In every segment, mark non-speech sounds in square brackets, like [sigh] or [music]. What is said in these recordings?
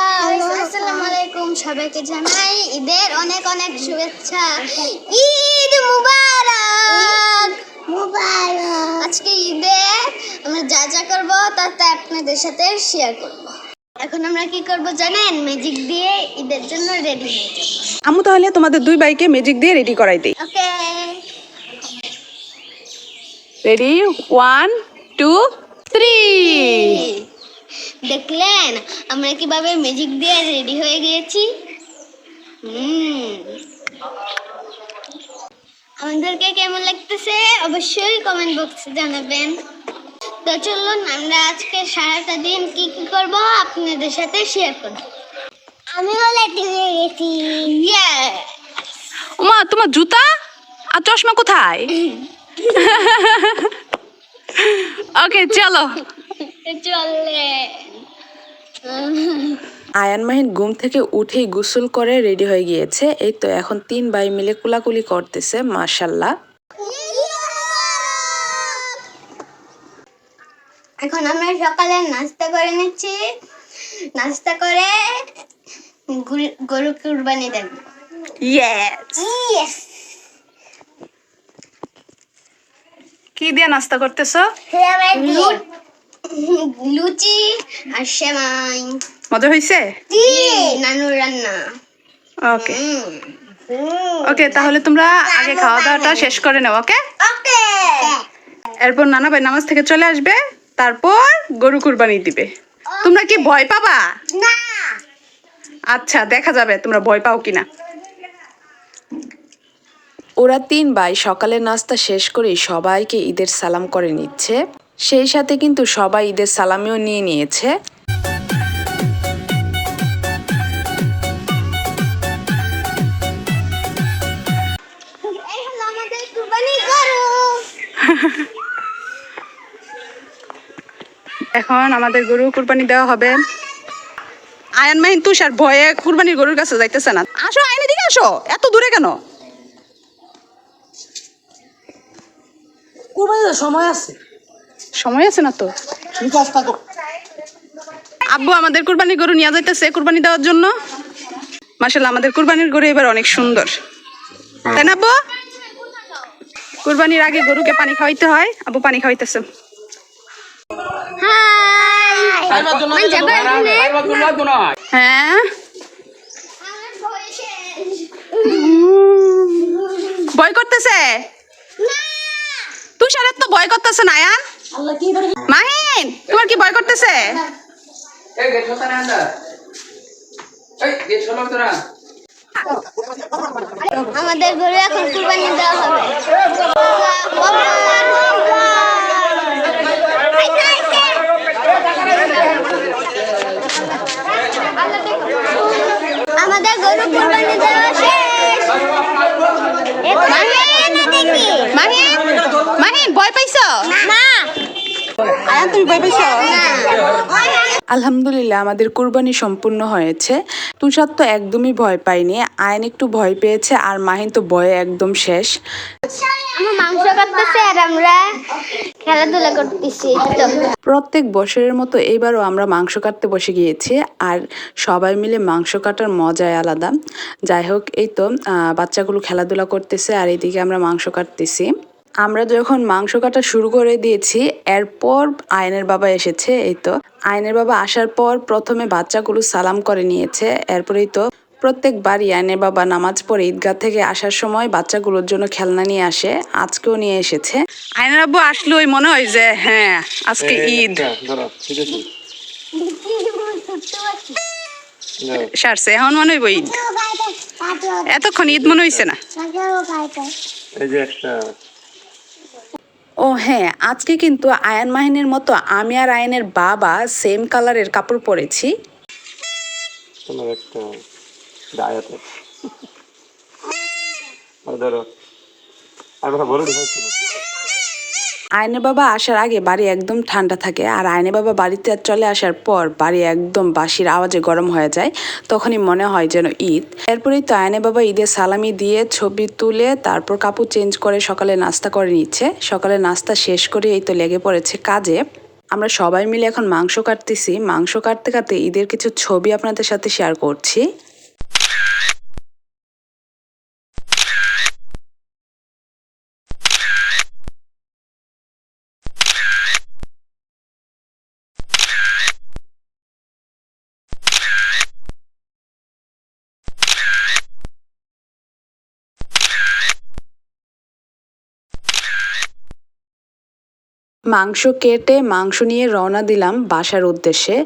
আসসালামু আলাইকুম। সবাইকে জানাই ঈদের অনেক অনেক শুভেচ্ছা। ঈদ মুবারক। মুবারক। আজকে ঈদে আমরা যা যা করব তা তা আপনাদের সাথে শেয়ার করব। এখন আমরা কি করব জানেন? ম্যাজিক দিয়ে ঈদের জন্য রেডি হয়ে যাব। আমু তাহলে তোমাদের দুই বাইকে ম্যাজিক দিয়ে রেডি করাই দেই। Okay ready one two three দেখলেন? আমরা কীভাবে ম্যাজিক দিয়ে রেডি হয়ে গিয়েছি? হুম। আমাদেরকে কেমন লাগতেছে? অবশ্যই কমেন্ট বক্সে জানাবেন। তো চলুন আমরা আজকে সারাটা দিন কি কি করব আপনাদের সাথে শেয়ার করব। আমিও রেডি হয়ে গেছি। ইয়ে মা তোমার জুতা? আর চশমা কোথায়? [laughs] [laughs] ওকে চলো। চলে আয়ান মাহিন ঘুম থেকে উঠেই গোসল করে রেডি হয়ে গিয়েছে। এই তো এখন তিন ভাই মিলে কুলাকুলি করতেছে মাশাল্লাহ এখন আমরা সকালে নাস্তা করে নিচ্ছি। নাস্তা করে গরু কুরবানি দেব। কি দিয়ে নাস্তা করতেছো? লুচি আর সেমাই। মজা হয়েছে নানুর রান্না। ওকে। ওকে তাহলে তোমরা আগে খাওয়া দাওয়াটা শেষ করে নাও ওকে? ওকে। এরপর নানা ভাই নামাজ থেকে চলে আসবে তারপর গরু কুরবানি দিবে। তোমরা কি ভয় পাবা? না। আচ্ছা দেখা যাবে তোমরা ভয় পাও কিনা। ওরা তিন ভাই সকালের নাস্তা শেষ করে সবাইকে ঈদের সালাম করে নিচ্ছে। সেই সাথে কিন্তু সবাই ঈদের সালামিও নিয়ে নিয়েছে। কুরবানি এখন আমাদের গরু কুরবানি দেওয়া হবে। আয়ন মাহিন তুষার ভয়ে কুরবানির গরুর কাছে যাইতেছে না। আসো আয়ন দিকে আসো। এত দূরে কেন? কুরবানির সময় আছে। সময় আছে না তো? আব্বু আমাদের কুরবানির গরু নিয়ে যাইতেছে কুরবানি দেওয়ার জন্য। মাসাল্লাহ আমাদের কুরবানির গরু এবার অনেক সুন্দর। তাই না আব্বু? কুরবানির আগে গরুকে পানি খাওয়াইতে হয়। আব্বু পানি খাওয়াইতেছে। হ্যাঁ। ভয় করতেছে? তুষারের তো ভয় করতেছে না মাহিন তোমার কি ভয় করতেছে? আমাদের গরু এখন কুরবানি দেওয়া হবে আমাদের গরু কুরবানি দেওয়া শেষ মাহিন দেখি মাহিন মাহিন ভয় পাইছো না আয়ান তুমি ভয় পাইছো আলহামদুলিল্লাহ আমাদের কুরবানি সম্পূর্ণ হয়েছে। তুষার তো একদমই ভয় পায়নি। আয়ন একটু ভয় পেয়েছে আর মাহিন তো ভয়ে একদম শেষ। আমরা মাংস কাটতেছি আর আমরা খেলাধুলা করতেছি প্রত্যেক বছরের মতো এইবারও আমরা মাংস কাটতে বসে গিয়েছি আর সবাই মিলে মাংস কাটার মজাই আলাদা। যাই হোক এই তো বাচ্চাগুলো খেলাধুলা করতেছে আর এইদিকে আমরা মাংস কাটতেছি। আমরা যখন মাংস কাটা শুরু করে দিয়েছি এরপর আয়নের বাবা এসেছে এই তো। আয়নের বাবা আসার পর প্রথমে বাচ্চাগুলো সালাম করে নিয়েছে এরপরেই তো প্রত্যেকবারই আয়নের বাবা নামাজ পড়ে ঈদগাহ থেকে আসার সময় বাচ্চাগুলোর জন্য খেলনা নিয়ে আসে আজকেও নিয়ে এসেছে। আয়নের আব্বু আসলোই মনে হয় যে হ্যাঁ আজকে ঈদ। সারছে এখন মনে হইব ঈদ। এতক্ষণ ঈদ মনে হইছে না? ও হ্যাঁ আজকে কিন্তু আয়ান মাহিনের মতো আমি আর আয়নের বাবা সেম কালারের কাপড় পরেছি। আমি কথা বলে আয়নের বাবা আসার আগে বাড়ি একদম ঠান্ডা থাকে আর আয়নে বাবা বাড়িতে চলে আসার পর বাড়ি একদম বাসির আওয়াজে গরম হয়ে যায়, তখনই মনে হয় যেন ঈদ। এরপরেই তো আয়নে বাবা ঈদের সালামি দিয়ে ছবি তুলে তারপর কাপড় চেঞ্জ করে সকালে নাস্তা করে নিচ্ছে। সকালে নাস্তা শেষ করে এই তো লেগে পড়েছে কাজে। আমরা সবাই মিলে এখন মাংস কাটতেছি। মাংস কাটতে কাটতে ঈদের কিছু ছবি আপনাদের সাথে শেয়ার করছি। মাংস কেটে মাংস নিয়ে রওনা দিলাম বাসার উদ্দেশ্যে।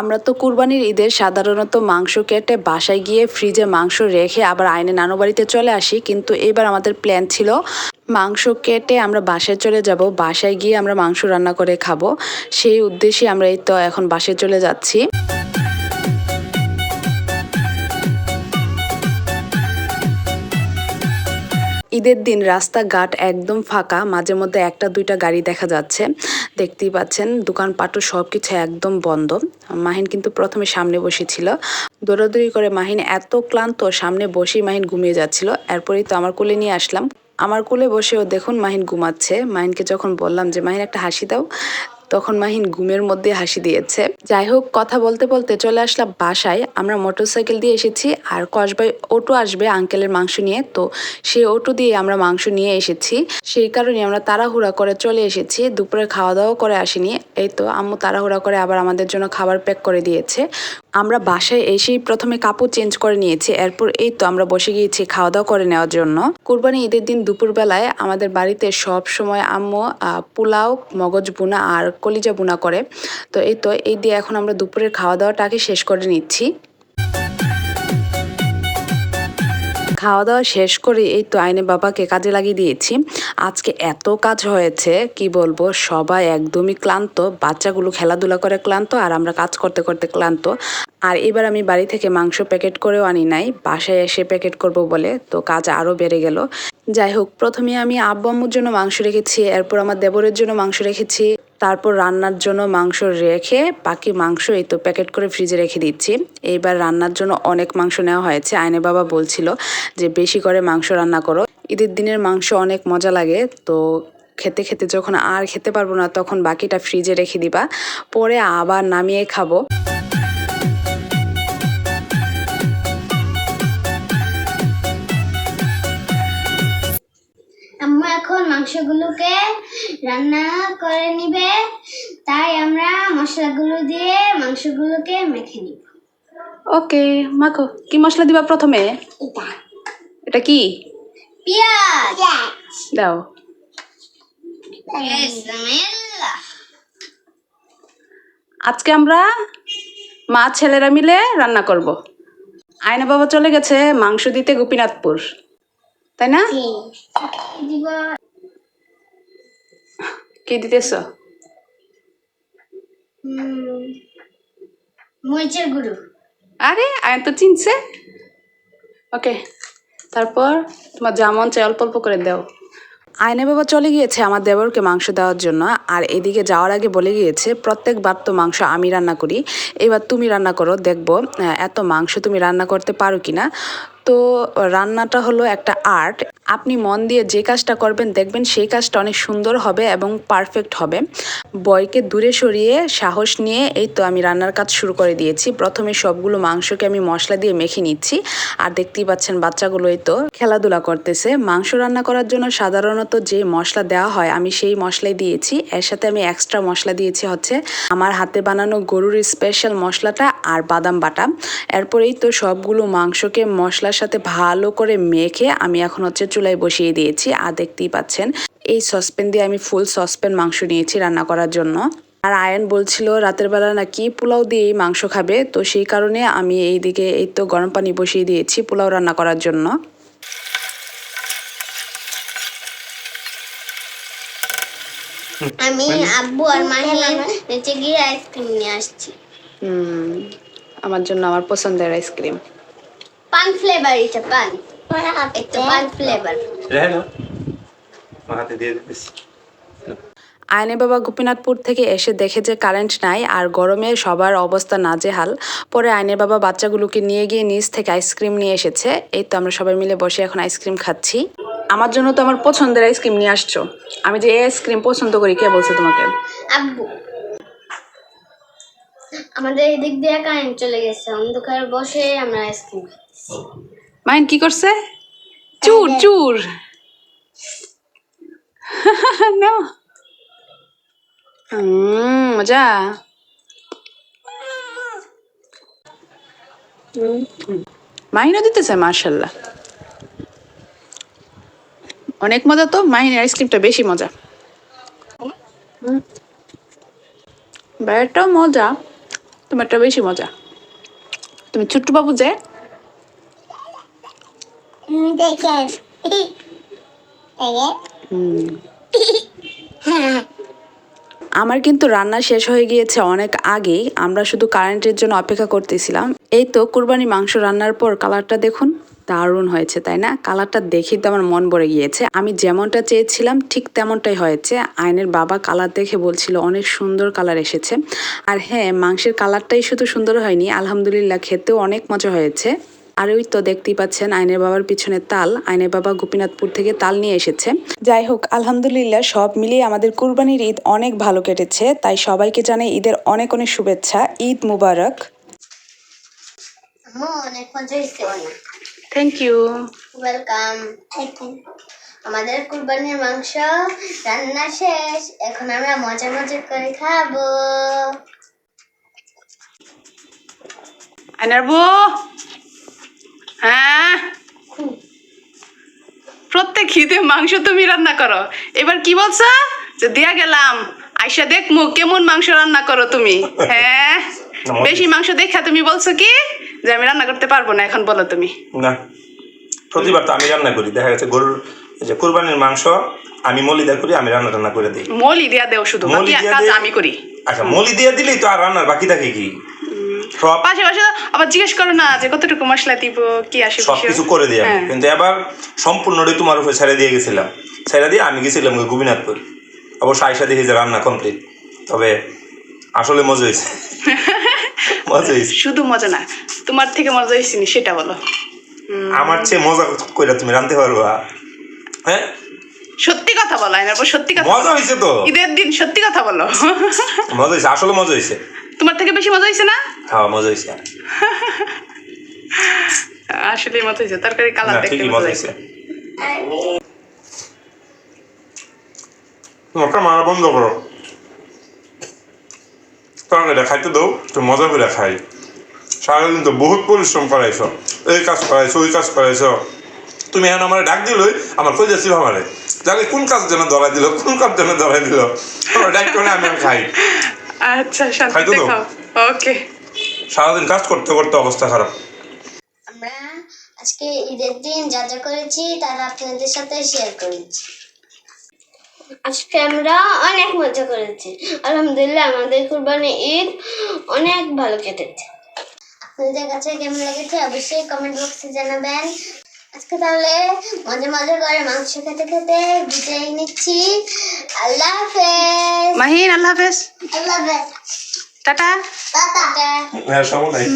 আমরা তো কুরবানির ঈদের সাধারণত মাংস কেটে বাসায় গিয়ে ফ্রিজে মাংস রেখে আবার আইনে নানু বাড়িতে চলে আসি, কিন্তু এবার আমাদের প্ল্যান ছিল মাংস কেটে আমরা বাসায় চলে যাব, বাসায় গিয়ে আমরা মাংস রান্না করে খাব। সেই উদ্দেশ্যে আমরা এই তো এখন বাসায় চলে যাচ্ছি। ঈদের দিন রাস্তাঘাট একদম ফাঁকা, মাঝে মধ্যে একটা দুইটা গাড়ি দেখা যাচ্ছে। দেখতেই পাচ্ছেন দোকানপাটও সব কিছু একদম বন্ধ। মাহিন কিন্তু প্রথমে সামনে বসেছিল। দৌড়াদৌড়ি করে মাহিন এত ক্লান্ত, সামনে বসেই মাহিন ঘুমিয়ে যাচ্ছিল। এরপরেই তো আমার কোলে নিয়ে আসলাম। আমার কোলে বসেও দেখুন মাহিন ঘুমাচ্ছে। মাহিনকে যখন বললাম যে, মাহিন, একটা হাসি দাও। তখন মাহিন ঘুমের মধ্যে হাসি দিয়েছে। যাই হোক, কথা বলতে বলতে চলে আসলাম বাসায়। আমরা মোটরসাইকেল দিয়ে এসেছি আর কসবাই অটো আসবে আঙ্কেলের মাংস নিয়ে। তো সেই অটো দিয়ে আমরা মাংস নিয়ে এসেছি। সেই কারণে আমরা তাড়াহুড়া করে চলে এসেছি। দুপুরে খাওয়া দাওয়া করে আসিনি। এই তো আম্মু তাড়াহুড়া করে আবার আমাদের জন্য খাবার প্যাক করে দিয়েছে। আমরা বাসায় এসেই প্রথমে কাপড় চেঞ্জ করে নিয়েছি। এরপর এই তো আমরা বসে গিয়েছি খাওয়া দাওয়া করে নেওয়ার জন্য। কুরবানি ঈদের দিন দুপুরবেলায় আমাদের বাড়িতে সব সময় আম্মু পোলাও, মগজ বোনা আর কলিজা বুনা করে। তো এই তো, এই দিয়ে এখন আমরা দুপুরের খাওয়া দাওয়াটাকে শেষ করে নিচ্ছি। খাওয়া দাওয়া শেষ করে এই তো আইনে বাবাকে কাজে লাগিয়ে দিয়েছি। আজকে এত কাজ হয়েছে, কি বলব, সবাই একদমই ক্লান্ত। বাচ্চাগুলো খেলাধুলা করে ক্লান্ত আর আমরা কাজ করতে করতে ক্লান্ত। আর এবার আমি বাড়ি থেকে মাংস প্যাকেট করেও আনি নাই, বাসায় এসে প্যাকেট করব বলে, তো কাজ আরও বেড়ে গেল। যাই হোক, প্রথমে আমি আব্বু আম্মুর জন্য মাংস রেখেছি, এরপর আমার দেবরের জন্য মাংস রেখেছি। তারপর রান্নার জন্য মাংস রেখে বাকি মাংস এই তো প্যাকেট করে ফ্রিজে রেখে দিচ্ছি। এইবার রান্নার জন্য অনেক মাংস নেওয়া হয়েছে। আইনে বাবা বলছিল যে, বেশি করে মাংস রান্না করো। ঈদের দিনের মাংস অনেক মজা লাগে। তো খেতে খেতে যখন আর খেতে পারব না, তখন বাকিটা ফ্রিজে রেখে দিবা। পরে আবার নামিয়ে খাব। এখন মাংসগুলোকে রান্না করে নিবে। তাই আমরা মশলাগুলো দিয়ে মাংসগুলোকে মেখে নিব। ওকে মাখো। কি মশলা দিবা প্রথমে? এটা। কি? পেঁয়াজ। দাও। আজকে আমরা মা ছেলেরা মিলে রান্না করব। আয়না বাবা চলে গেছে মাংস দিতে গোপীনাথপুর। তাই না? কি দিতেছ? মরিচের গুঁড়ো। আরে আয়ন তো চিনছে। ওকে তারপর তোমার যা মন চাই অল্প অল্প করে দাও। আয়নে বাবা চলে গিয়েছে আমার দেবরকে মাংস দেওয়ার জন্য আর এদিকে যাওয়ার আগে বলে গিয়েছে প্রত্যেকবার তো মাংস আমি রান্না করি এবার তুমি রান্না করো দেখব এত মাংস তুমি রান্না করতে পারো কিনা। তো রান্নাটা হলো একটা আর্ট। আপনি মন দিয়ে যে কাজটা করবেন, দেখবেন সেই কাজটা অনেক সুন্দর হবে এবং পারফেক্ট হবে। বয়কে দূরে সরিয়ে সাহস নিয়ে এই তো আমি রান্নার কাজ শুরু করে দিয়েছি। প্রথমে সবগুলো মাংসকে আমি মশলা দিয়ে মেখে নিচ্ছি। আর দেখতেই পাচ্ছেন বাচ্চাগুলো এই তো খেলাধুলা করতেছে। মাংস রান্না করার জন্য সাধারণত যে মশলা দেওয়া হয়, আমি সেই মশলাই দিয়েছি। এর সাথে আমি এক্সট্রা মশলা দিয়েছি হচ্ছে আমার হাতে বানানো গরুর স্পেশাল মশলাটা আর বাদাম বাটা। এরপরেই তো সবগুলো মাংসকে মশলার সাথে ভালো করে মেখে আমি এখন হচ্ছে চুলায় বসিয়ে দিয়েছি। আর দেখতেই পাচ্ছেন এই সসপ্যান দিয়ে আমি ফুল সসপ্যান মাংস নিয়েছি রান্না করার জন্য। আর আয়ন বলছিল রাতের বেলা নাকি পোলাও দিয়েই মাংস খাবে। তো সেই কারণে আমি এই দিকে এই তো গরম পানি বসিয়ে দিয়েছি পোলাও রান্না করার জন্য। আমি আব্বু আর মাহিন নিচে গিয়ে আইসক্রিম নিয়ে আসছি। হুম আমার জন্য আমার পছন্দের আইসক্রিম। পান ফ্লেভার এটা পান। এই তো পান ফ্লেভার রেহে না হাতে দিয়ে দিতেছি আয়নে বাবা গোপীনাথপুর থেকে এসে দেখে যে কারেন্ট নাই আর গরমে সবার অবস্থা নাজেহাল পরে আয়নের বাবা বাচ্চাগুলোকে নিয়ে গিয়ে নিচ থেকে আইসক্রিম নিয়ে এসেছে। এই তো আমরা সবাই মিলে বসে এখন আইসক্রিম খাচ্ছি। আমার জন্য তো আমার পছন্দের আইসক্রিম নিয়ে আসছো। আমি যে এই আইসক্রিম পছন্দ করি কে বলছে তোমাকে? আব্বু। আমাদের এদিক দিয়ে কারেন্ট চলে গেছে অন্ধকার বসে আমরা আইসক্রিম মাইন কি করছে? চুর চুর। [laughs] নাও মজা। মাইনও দিতেছে মার্শাল্লাহ অনেক মজা তো মাইনের আইসক্রিমটা বেশি মজা। বাইরেটাও মজা তোমারটা বেশি মজা। তুমি ছোট্ট বাবু যে। দেখেন দেখেন [laughs] আমার কিন্তু রান্না শেষ হয়ে গিয়েছে অনেক আগেই। আমরা শুধু কারেন্টের জন্য অপেক্ষা করতেছিলাম। এই তো কুরবানি মাংস রান্নার পর কালারটা দেখুন। দারুণ হয়েছে, তাই না? কালারটা দেখেই তো আমার মন ভরে গিয়েছে। আমি যেমনটা চেয়েছিলাম, ঠিক তেমনটাই হয়েছে। আইনের বাবা কালার দেখে বলছিল, অনেক সুন্দর কালার এসেছে। আর হ্যাঁ মাংসের কালারটাই শুধু সুন্দর হয়নি, আলহামদুলিল্লাহ, খেতেও অনেক মজা হয়েছে। আর ওই তো দেখতেই পাচ্ছেন আইনের বাবার পিছনে তাল। আইনের বাবা গোপীনাথপুর থেকে তাল নিয়ে এসেছে। যাই হোক আলহামদুলিল্লাহ সব মিলিয়ে আমাদের কুরবানির ঈদ অনেক ভালো কেটেছে। তাই সবাইকে জানাই ঈদের অনেক অনেক শুভেচ্ছা। ঈদ মুবারক। থ্যাংক ইউ ওয়েলকাম আমাদের কুরবানির মাংস রান্না শেষ। এখন আমরা মজা মজা করে খাব। হ্যাঁ? প্রত্যেক ঈদে মাংস তুমি রান্না করো। এবার কি বলছো? যে দিয়া গেলাম। আইসা দেখমু কেমন মাংস রান্না করো তুমি। হ্যাঁ? বেশি মাংস দেখা তুমি বলছো কি? যে আমি রান্না করতে পারব না এখন বলো তুমি। না। প্রতিবার তো আমি রান্না করি। দেখা গেছে গরুর যে কোরবানির মাংস আমি মলিদা করি আমি রান্না টান্না করে দিই। মলি দিয়া দেও শুধু বাকি মলি দিয়া কাজ আমি করি। আচ্ছা মলি দিয়ে দিলেই তো আর রান্নার বাকি থাকে কি? আবার জিজ্ঞেস করো না যে কতটুকু মশলা দিব কি আসে সব কিছু করে দিই আমি হ্যাঁ। কিন্তু এবার সম্পূর্ণটাই তোমার উপরে ছেড়ে দিয়ে গেছিলাম। ছেড়ে দিয়ে আমি গেছিলাম ওই গোপীনাথপুর। অবশ্য আয়সা দেখি যে রান্না কমপ্লিট তবে আসলে মজা হয়েছে। [laughs] মজা হয়েছে। শুধু মজা না তোমার থেকে মজা হয়েছে নি সেটা বলো। আমার চেয়ে মজা করে তুমি রাঁধতে পারবা? হ্যাঁ? সত্যি কথা বলো আইনার সত্যি কথা মজা হয়েছে তো। ঈদের দিন সত্যি কথা বলো। মজা হয়েছে আসলে মজা হয়েছে। তোমার থেকে বেশি মজা হয়েছে না? হ্যাঁ মজা হয়েছে। আসলে মজা হয়েছে। তরকারি কালার দেখতে মজা মজা হয়েছে। মারা বন্ধ করো। তরকারিটা খাইতে দাও তো মজা করে খাই। সারাদিন তো বহুত পরিশ্রম করাইছ। এই কাজ করাইছো ওই কাজ করাইছ। তুমি এখন আমার ডাক দিলই আমার কই যাচ্ছিল আমারে? জানি কোন কাজ যেন ধরাই দিল কোন কাজ যেন ধরাই দিল। ডাক করে আমি খাই। আচ্ছা শান্তি খাইতো তো? দেখাও ওকে। সারাদিন কাজ করতে করতে অবস্থা খারাপ। আমরা আজকে ঈদের দিন যা যা করেছি তারা আপনাদের সাথে শেয়ার করেছি। আজকে আমরা অনেক মজা করেছি। আলহামদুলিল্লাহ আমাদের কুরবানি ঈদ অনেক ভালো কেটেছে। আপনাদের কাছে কেমন লেগেছে অবশ্যই কমেন্ট বক্সে জানাবেন। আজকে তাহলে মজা মজা করে মাংস খেতে খেতে বিদায় নিচ্ছি। আল্লাহ হাফেজ। মাহিন আল্লাহ হাফেজ। আল্লাহ হাফেজ। টাটা। টাটা। হ্যাঁ সব নাই.